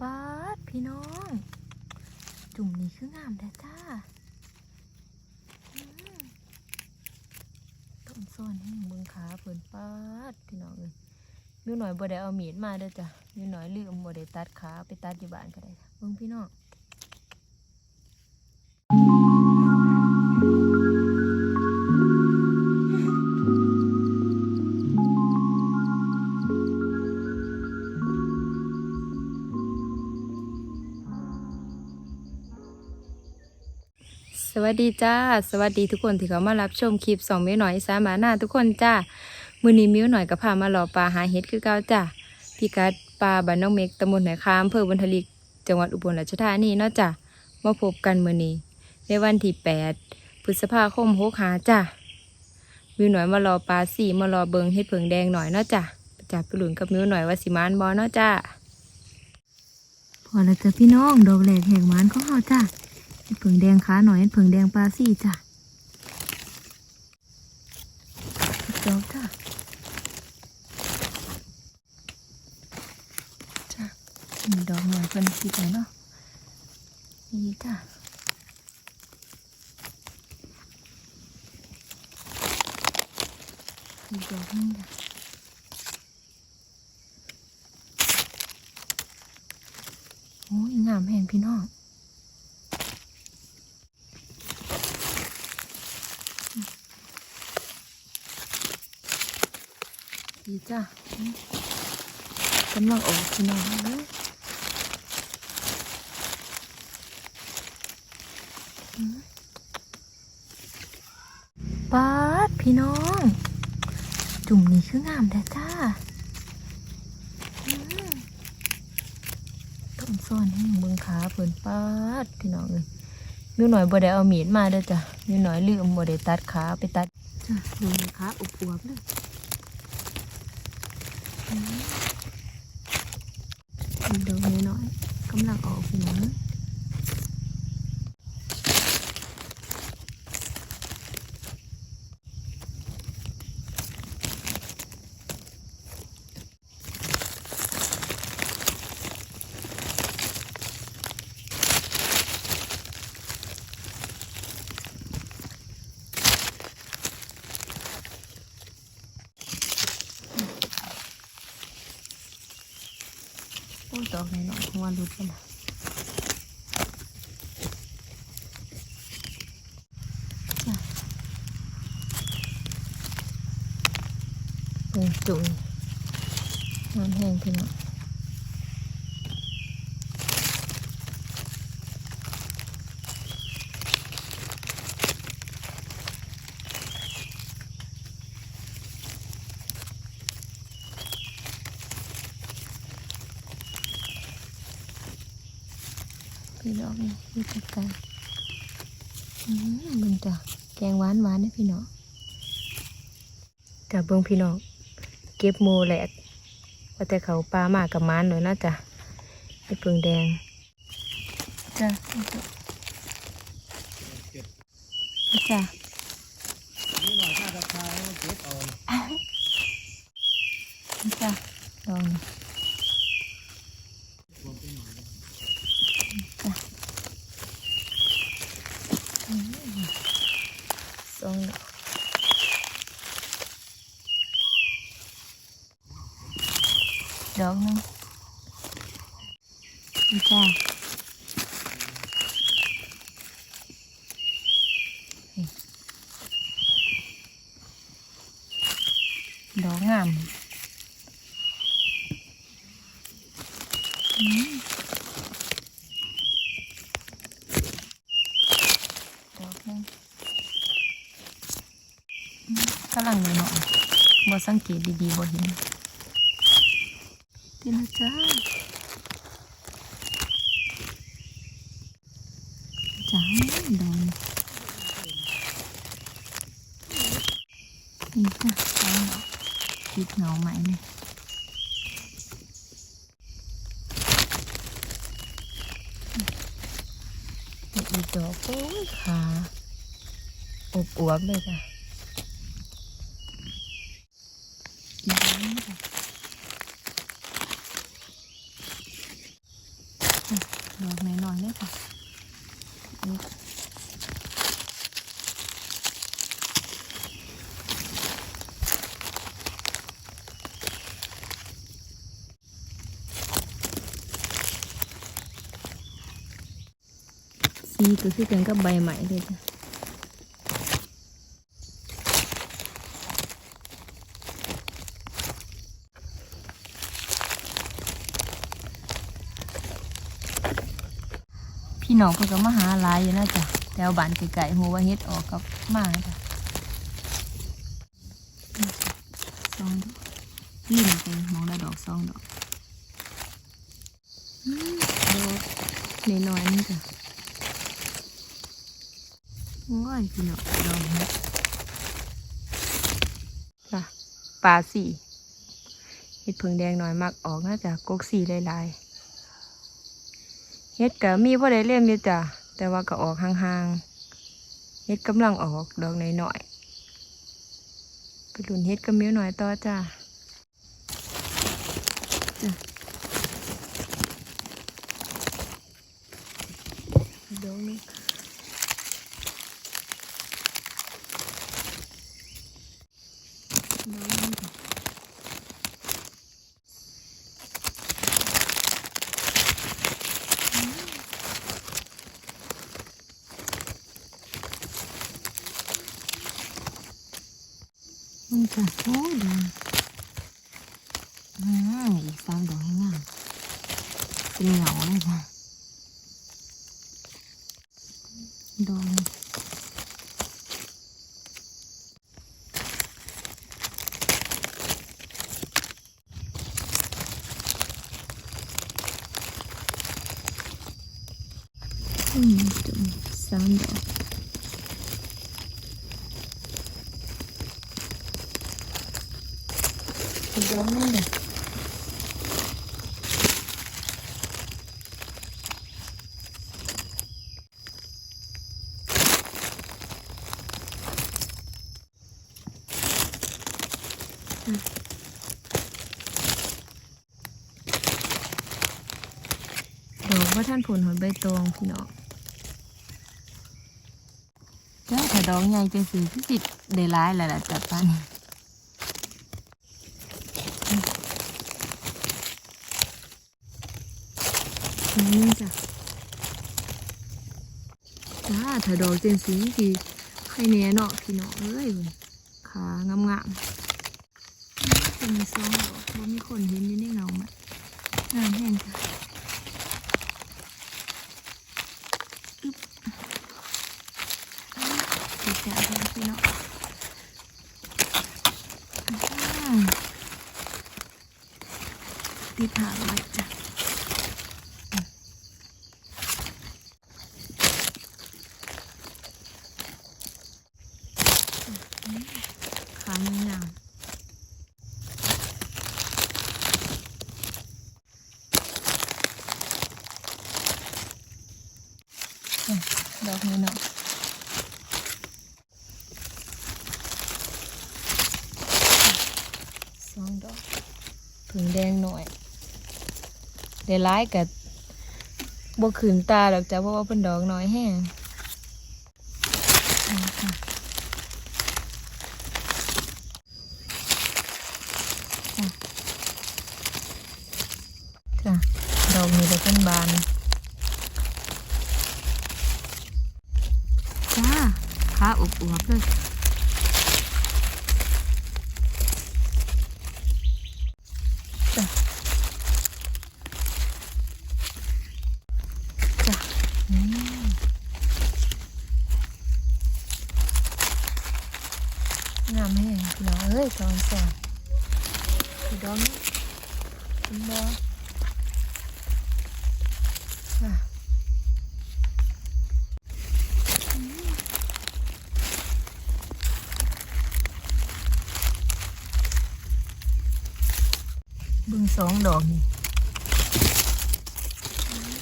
ป๊าดพี่น้อง จุ่มนี่คืองามแท้จ้าต้นซ่อนให้มึงขาเพิ่นป๊าดพี่น้องเอ้ยมิวหน่อยบ่ได้เอามีดมาเด้อจ้ะมิวหน่อยลืมบ่ได้ตัดขาไปตัดอยู่บ้านก็ได้เบิ่งพี่น้อง วัสดีจ้า สวัสดีทุกคนที่เขามารับชมคลิปสองมิ้วหน่อยสามานหน้าทุกคนจ้ามือนี้มิ้วหน่อยก็พามาหล่อปลาหาเห็ดคือเก้าจ้าพี่กัดปลาบ้านน้องเมกตำบลไหนคามอำเภอบันทลิกจังหวัดอุบลราชธานีเนาะจ้ามาพบกันมือนี้ในวันที่แปดพฤษภาคมหกหาจ้ามิวหน่อยมารอปลาสี่มารอเบิงเห็ดเผิงแดงหน่อยเนาะจ้าจับไปหลุนกับมิวหน่อยว่าสิมานบอเนาะจ้าพอแล้วจ้ะพี่น้องดอกแหลกแหกมันของเราจ้า เห็ดเผิงแดงขาหน่อยเห็ดเผิงแดงปลาซี่จ้ะจอกจ้ะจ้ะดอกหน่อยเป็นสีไหนเนาะนี่จ้ะอีดอกนึงจ้ะโอ้ยงามแห่งพี่น้อง ดีจ้ะกำลังออกพี่น้องเลยป๊าดพี่น้อง จุ่มนี่คืองามแท้จ้าต้นซ่อนให้เมืองขาเพิ่นป๊าดพี่น้องเลยมิวหน่อยบ่ได้เอามีดมาเด้อจ้ะมิวหน่อยลืมบ่ได้ตัดขาไปตัดจ้ะดูนะคะอวบเลย ดูนี้หน่อยก ออกหัวโอ้ยดหน่อยหัวรุดไปละจ้ะจุ่มน้ำแห้งขึ้นมา พี่น้องนี่พี่จัดการอืมมันจะแกงหวานหวานนะพี่น้องจากเบิ้งพี่น้องเก็บโมแหลกว่าแต่เขาปลามากกับมันเลยนะจ๊ะไอ้เปิงแดงจ้ะจ้ะ นี่หน่อยถ้าจะพาให้เก็บเอา จ้ะลองจ้ะอืมสองดอกดอกหนึงนี่จ้ะนี่ดอกงามกำลังเลยเนาะบ่สังเกตดีๆบ่เห็นทีละจ้าจ้าดอกนี่นี่จ้ะ สองดอกคิดเหงาใหม่เลยอีกดอกโอ้ยขาอบอวบเลยจ้ะอีกดอกนึงจ้ะ อะดอกน้อยๆเลยค่ะนี่ สีก็คือกันกับใบใหม่เลยจ้ะพี่น้องเพิ่นก็มาหาลายอยู่นะจ๊ะแถวบ้านไกลๆหัวว่าเฮ็ดออกกับมาจ้ะสองดอกนี่นเป็นมองได้ดอกสองดอกอืมดอกน้อยๆนี่จ้ะ โอ้ยพี่น้องดอกนี้จ้ะปลาสีเห็ดผึ่งแดงหน้อยมากออกนะจ๊ะกกสีหลายๆเฮ็ดก็มีพ่อได้เลี้ยงอยู่จ้ะแต่ว่าก็ออกห่างๆเฮ็ดกำลังออกดอกหน้อยๆไปลุ่นเฮ็ดกับมิ้วหน่อยต่อจ้ะดอกนี้ด มันจะโอ้ดอกอืมอีกสามดอกให้งามเป็นเหงาเลยจ้ะดอกนี้อืมจุ่มสามดอกอีกดอกนึงเด้อดอก ว่าท่านผลหอยใบตองพี่น้องจ้าถ้าดอกใหญ่จังสีคือสิได้ร้ายแล้วล่ะจัดปันนี่จ้ะจ้าถ้าดอกเจนสีสีไข่เนี้ยเนาะพี่น้องเอ้ยขางามงามเป็นซองดอกบ่มีคนเห็นอยู่ในเงามันงามแห้งจ้ะอึ๊บติดจ้าเลยพี่น้องอ่า ติดหางไว้จ้ะขายยาวอะดอกนี้เนาะสองดอกผึ่งแดงหน่อย ได้ร้ายกับบ่ขืนตาดอกจ้ะเพราะว่าเป็นดอกน้อยแห้งจ้ะดอกนี้จะเป็นบานจ้าขาอวบเลย จ้ะอืมงามแห้งพี่น้องเอ้ยตอนสอนพี่ดอกนี้เป็นบอค่ะเบึงสองดอกนี่อืม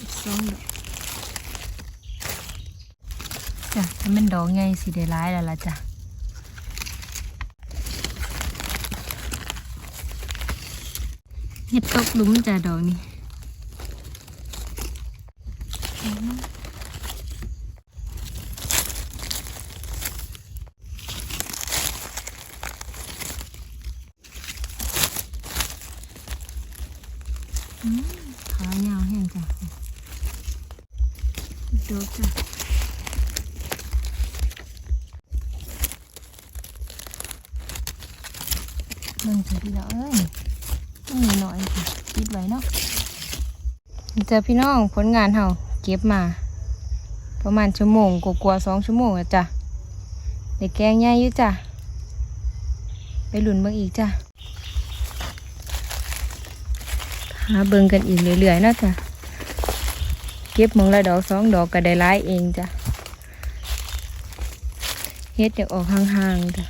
อีกสองดอก จ้ะถ้ามันด อกใหญ่สิได้ร้ายแล้วล่ะจ้ะเห็ดตกหลุมจ้ะดอกนี้อืมขายาวแห้งจ้ะดอกจ้ะ หนึ่งพี่น้องเอ้ยต้องมีหน่อยคิดไว้เนาะเจอพี่น้องผลงานเฮาเก็บมา ประมาณชั่วโมงกว่าๆสองชั่วโมงอะจ้ะได้แกงใหญ่อยู่จ้ะไปหลุนเบิ่งอีกจ้ะหาเบิ่งกันอีกเรื่อยๆเนาะจ้ะเก็บมองละดอกสองดอกก็ได้ร้ายเองจ้ะเฮ็ดอยากออกห่างๆจ้ะ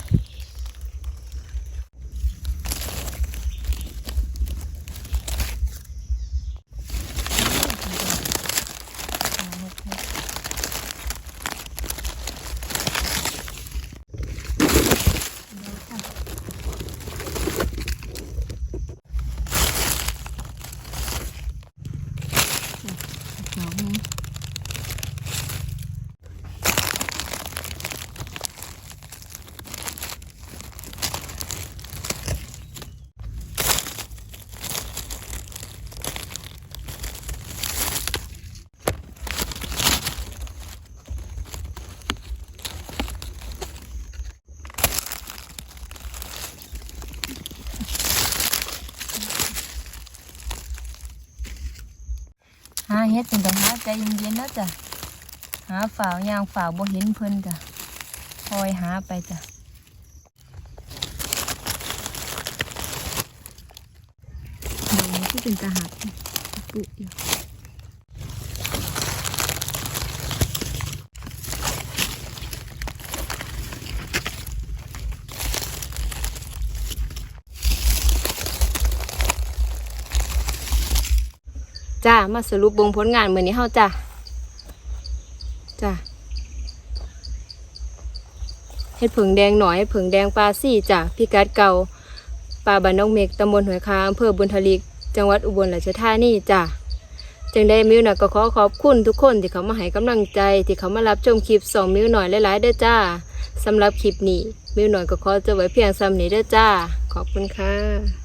เฮ็ดเป็นต้องหาใจเย็นๆนะจ้ะหาฝ่าวยางฝ่าวบ่เห็นเพิ่นจ้ะคอยหาไปจ้ะดอกนี้ที่เป็นกระหักปุ๊อยู่ จ้ามาสรุปบงผลงานมือนี้เฮาจ้ะจ้ะเฮ็ดผึ่งแดงหน่อยผึ่งแดงปลาซี่จ้ะพิกัดเก่าปลาบ้านนองเมกตำบลหอยคาอำเภอบุญทลิก จังหวัดอุบลราชธานีจ้ะจังได้มิวน่ะก็ขอขอบคุณทุกคนที่เขามาให้กำลังใจ ที่เขามารับชมคลิปสองมิวหน่อยหลายๆเด้อจ้าสำหรับคลิปนี้มิวหน่อยก็ขอจะไว้เพียงซ้ำนี้เด้อจ้า ขอบคุณค่ะ